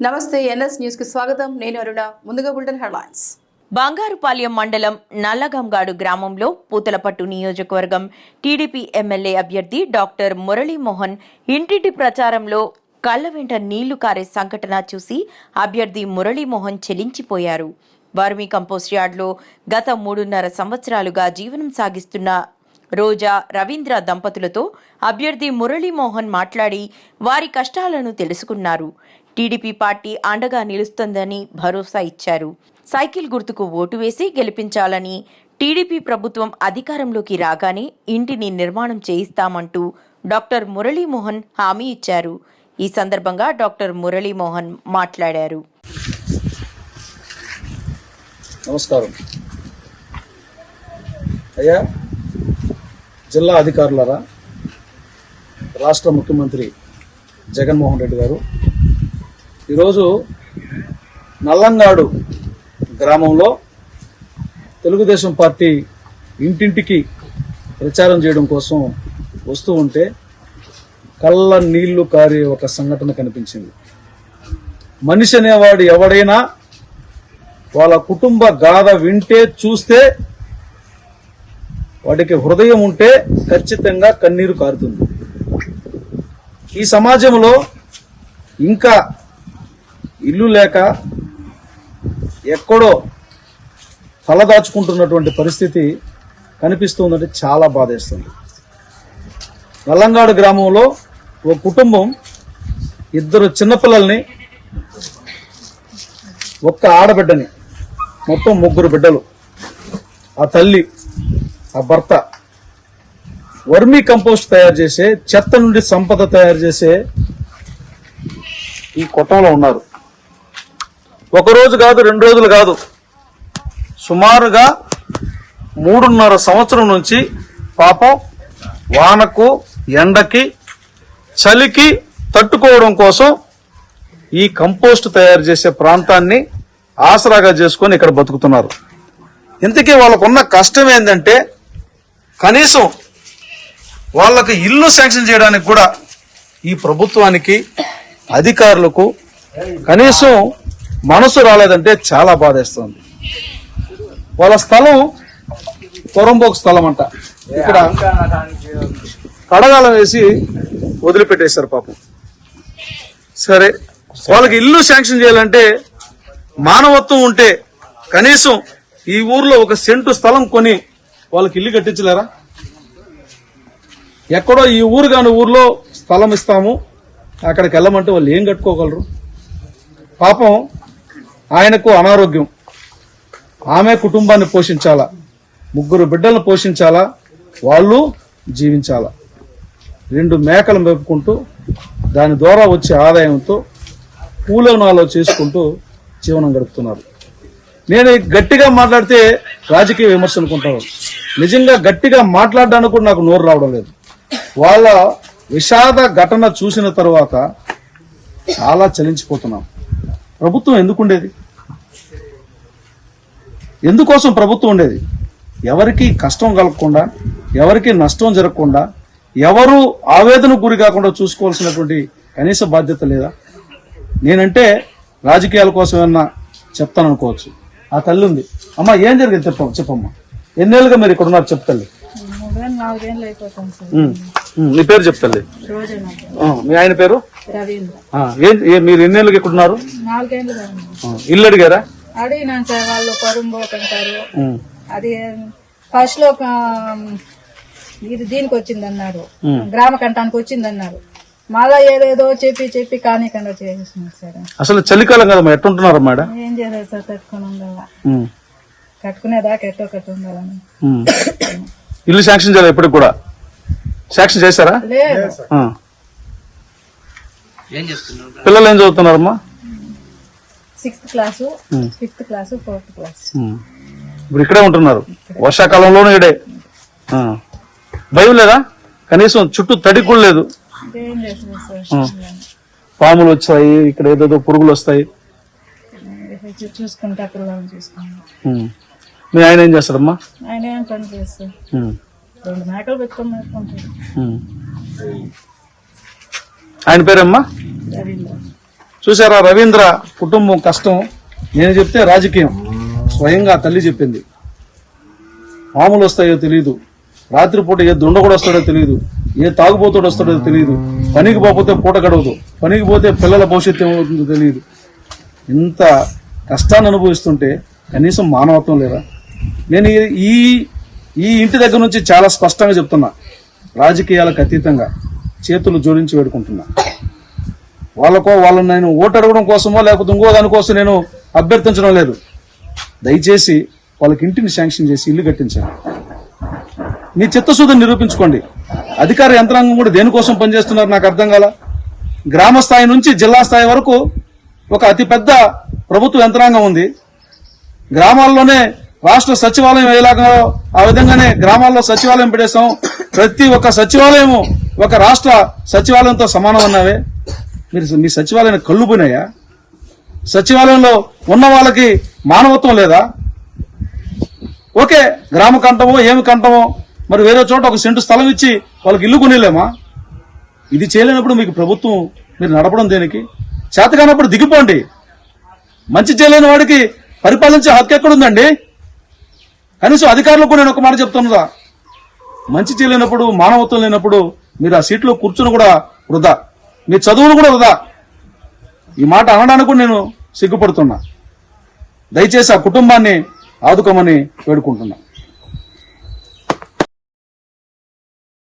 నమస్తే ఎన్ఎస్ న్యూస్కి స్వాగతం. నేను అరుణ. ముందుగా బులెటిన్ హెడ్లైన్స్. బంగారుపాలెం మండలం నల్లగంగాడు గ్రామంలో పూతలపట్టు నియోజకవర్గం టీడీపీ ఎమ్మెల్యే అభ్యర్థి డాక్టర్ మురళీమోహన్ ఇంటింటి ప్రచారంలో కళ్ళ వెంట నీళ్ళు కారే సంఘటన చూసి అభ్యర్థి మురళీమోహన్ చెలించిపోయారు. వర్మీ కంపోస్ట్ యార్డ్లో గత మూడున్నర సంవత్సరాలుగా జీవనం సాగిస్తున్న రోజా రవీంద్ర దంపతులతో అభ్యర్థి మురళీమోహన్ మాట్లాడి వారి కష్టాలను తెలుసుకున్నారు. టీడీపీ పార్టీ అండగా నిలుస్తుందని భరోసా ఇచ్చారు. సైకిల్ గుర్తుకు ఓటు వేసి గెలిపించాలని టీడీపీ ప్రభుత్వం అధికారంలోకి రాగానే ఇంటిని నిర్మాణం చేయిస్తామంటూ డాక్టర్ మురళీమోహన్ హామీ ఇచ్చారు. ఈ సందర్భంగా డాక్టర్ మురళీమోహన్ మాట్లాడారు. నమస్కారం. అయ్యా జిల్లా అధికారులరా రాష్ట్ర ముఖ్యమంత్రి జగన్మోహన్ రెడ్డి గారు ఈరోజు నల్లంగాడు గ్రామంలో తెలుగుదేశం పార్టీ ఇంటింటికి ప్రచారం చేయడం కోసం వస్తూ ఉంటే కళ్ళ నీళ్ళు కారే ఒక సంఘటన కనిపించింది. మనిషి అనేవాడు ఎవడైనా వాళ్ళ కుటుంబ గాథ వింటే చూస్తే వాడికి హృదయం ఉంటే ఖచ్చితంగా కన్నీరు కారుతుంది. ఈ సమాజంలో ఇంకా ఇల్లు లేక ఎక్కడో తలదాచుకుంటున్నటువంటి పరిస్థితి కనిపిస్తుందంటే చాలా బాధేస్తుంది. నల్లంగాడు గ్రామంలో ఓ కుటుంబం ఇద్దరు చిన్నపిల్లల్ని ఒక్క ఆడబిడ్డని మొత్తం ముగ్గురు బిడ్డలు ఆ తల్లి ఆ భర్త వర్మీ కంపోస్ట్ తయారు చేసే చెత్త నుండి సంపద తయారు చేసే ఈ కొట్టంలో ఉన్నారు. ఒక రోజు కాదు రెండు రోజులు కాదు. సుమారుగా మూడున్నర సంవత్సరం నుంచి పాపం వానకు ఎండకి చలికి తట్టుకోవడం కోసం ఈ కంపోస్ట్ తయారు చేసే ప్రాంతాన్ని ఆసరాగా చేసుకొని ఇక్కడ బతుకుతున్నారు. ఇంతకీ వాళ్ళకున్న కష్టం ఏంటంటే కనీసం వాళ్ళకి ఇల్లు శాంక్షన్ చేయడానికి కూడా ఈ ప్రభుత్వానికి అధికారులకు కనీసం మనసు రాలేదంటే చాలా బాధేస్తుంది. వాళ్ళ స్థలం పొరంబోకు స్థలం అంట ఇక్కడ కడగాలం వేసి వదిలిపెట్టేశారు పాపం. సరే వాళ్ళకి ఇల్లు శాంక్షన్ చేయాలంటే మానవత్వం ఉంటే కనీసం ఈ ఊర్లో ఒక సెంటు స్థలం కొని వాళ్ళకి ఇల్లు కట్టించలేరా? ఎక్కడో ఈ ఊరు కాని ఊర్లో స్థలం ఇస్తాము అక్కడికి వెళ్ళమంటే వాళ్ళు ఏం కట్టుకోగలరు? పాపం ఆయనకు అనారోగ్యం. ఆమె కుటుంబాన్ని పోషించాలా? ముగ్గురు బిడ్డలను పోషించాలా? వాళ్ళు జీవించాలా? రెండు మేకలు మేపుకుంటూ దాని ద్వారా వచ్చే ఆదాయంతో కూలనాలో చేసుకుంటూ జీవనం గడుపుతున్నారు. నేను గట్టిగా మాట్లాడితే రాజకీయ విమర్శ అనుకుంటాను. నిజంగా గట్టిగా మాట్లాడడానికి కూడా నాకు నోరు రావడం లేదు. వాళ్ళ విషాద ఘటన చూసిన తర్వాత చాలా చలించిపోతున్నాం. ప్రభుత్వం ఎందుకు ఉండేది ఎందుకోసం ప్రభుత్వం ఉండేది? ఎవరికి కష్టం కలగకుండా ఎవరికి నష్టం జరగకుండా ఎవరు ఆవేదనకు గురి కాకుండా చూసుకోవాల్సినటువంటి కనీస బాధ్యత లేదా? నేనంటే రాజకీయాల కోసం ఏమన్నా చెప్తాను అనుకోవచ్చు. ఆ తల్లి ఉంది. అమ్మ ఏం జరిగింది చెప్ప చెప్పమ్మా. ఎన్నేళ్ళుగా మీరు ఇక్కడ ఉన్నారు చెప్తల్లి నీ పేరు ఆ, మీ ఆయన పేరు? మీరు ఎన్నేళ్ళుగా ఇక్కడ ఉన్నారు కాదు. ఇల్లు అడిగారా? అడిగినాను సార్ వాళ్ళు పరుంబోకంటారు అది ఫస్ట్లో ఒక ఇది దీనికి వచ్చింది అన్నారు గ్రామ కంఠానికి వచ్చింది అన్నారు మళ్ళా ఏదేదో చెప్పి చెప్పి కానీకుండా చేసేసినారు సార్. అసలు చలికాలం కదమ్మా ఎట్టుంటున్నారు మేడం ఏం చేశారు సార్ కట్టుకుని ఉండాలా? కట్టుకునేదాకా ఎట్టో కట్టు ఉండాలని. ఇల్లు శాంక్షన్ చేయాలి ఇప్పటికి కూడా. శాంక్షన్ చేశారా? లేదు. ఆ. పిల్లలు ఏం చదువుతున్నారమ్మా? Sixth class fifth class fourth class um. ఇప్పుడు ఇక్కడే ఉంటున్నారు. వర్షాకాలంలోనూ ఇడే ఆ. భయం లేదా? కనీసం చుట్టూ తడి కూడా లేదు. ఏం చేస్తారు సార్? పాములు వచ్చాయి ఇక్కడ ఏదేదో పురుగులు వస్తాయి. మీ. ఆయన ఏం చేస్తారమ్మా ఆయన రెండు మేకలు పెట్టుకొని మేపుకుంటాడు. ఆయన పేరమ్మా? రవీంద్ర. చూసారా రవీంద్ర కుటుంబం కష్టం? నేను చెప్తే రాజకీయం. స్వయంగా తల్లి చెప్పింది. మామూలు వస్తాయో తెలియదు రాత్రిపూట ఏ దుండ కూడా వస్తాడో తెలియదు ఏ తాగుబోతుడు వస్తాడో తెలియదు పనికి పోతే పూట గడవదు. పనికి పోతే పిల్లల భవిష్యత్తు ఏమవుతుందో తెలియదు ఇంత కష్టాన్ని అనుభవిస్తుంటే కనీసం మానవత్వం లేదా నేను ఈ- ఈ ఇంటి దగ్గర నుంచి చాలా స్పష్టంగా చెప్తున్నా. రాజకీయాలకు అతీతంగా చేతులు జోడించి వేడుకుంటున్నా. వాళ్ళకో వాళ్ళని నేను ఓటు అడగడం కోసమో లేకపోతే ఇంకో దానికోసం నేను అభ్యర్థించడం లేదు. దయచేసి వాళ్ళకి ఇంటిని శాంక్షన్ చేసి ఇల్లు కట్టించాను మీ చిత్తశుద్ధిని నిరూపించుకోండి. అధికార యంత్రాంగం కూడా దేనికోసం పనిచేస్తున్నారు నాకు అర్థం కాల? గ్రామ స్థాయి నుంచి జిల్లా స్థాయి వరకు ఒక అతిపెద్ద ప్రభుత్వ యంత్రాంగం ఉంది. గ్రామాల్లోనే రాష్ట్ర సచివాలయం ఎలాగో ఆ విధంగానే గ్రామాల్లో సచివాలయం పెట్టేస్తాం. ప్రతి ఒక్క సచివాలయము ఒక రాష్ట్ర సచివాలయంతో సమానం అన్నావే. మీరు మీ సచివాలయం కళ్ళు పోయినాయా? సచివాలయంలో ఉన్న వాళ్ళకి మానవత్వం లేదా? ఓకే గ్రామ కంఠమో ఏమి కంఠమో మరి వేరే చోట ఒక సెంటు స్థలం ఇచ్చి వాళ్ళకి ఇల్లు కొనిలేమా? ఇది చేయలేనప్పుడు మీకు ప్రభుత్వం మీరు నడపడం దేనికి? చేతకానప్పుడు దిగిపోండి. మంచి చేయలేని వాడికి పరిపాలించే హక్కు ఎక్కడుందండి? కనీసం అధికారులకు నేను ఒక మాట చెప్తున్నా మంచి చేయలేనప్పుడు మానవత్వం లేనప్పుడు మీరు ఆ సీట్లో కూర్చుని కూడా వృధా. మీ చదువులు కూడా వృధా. ఈ మాట అనడానికి కూడా నేను సిగ్గుపడుతున్నా. దయచేసి ఆ కుటుంబాన్ని ఆదుకోమని వేడుకుంటున్నా.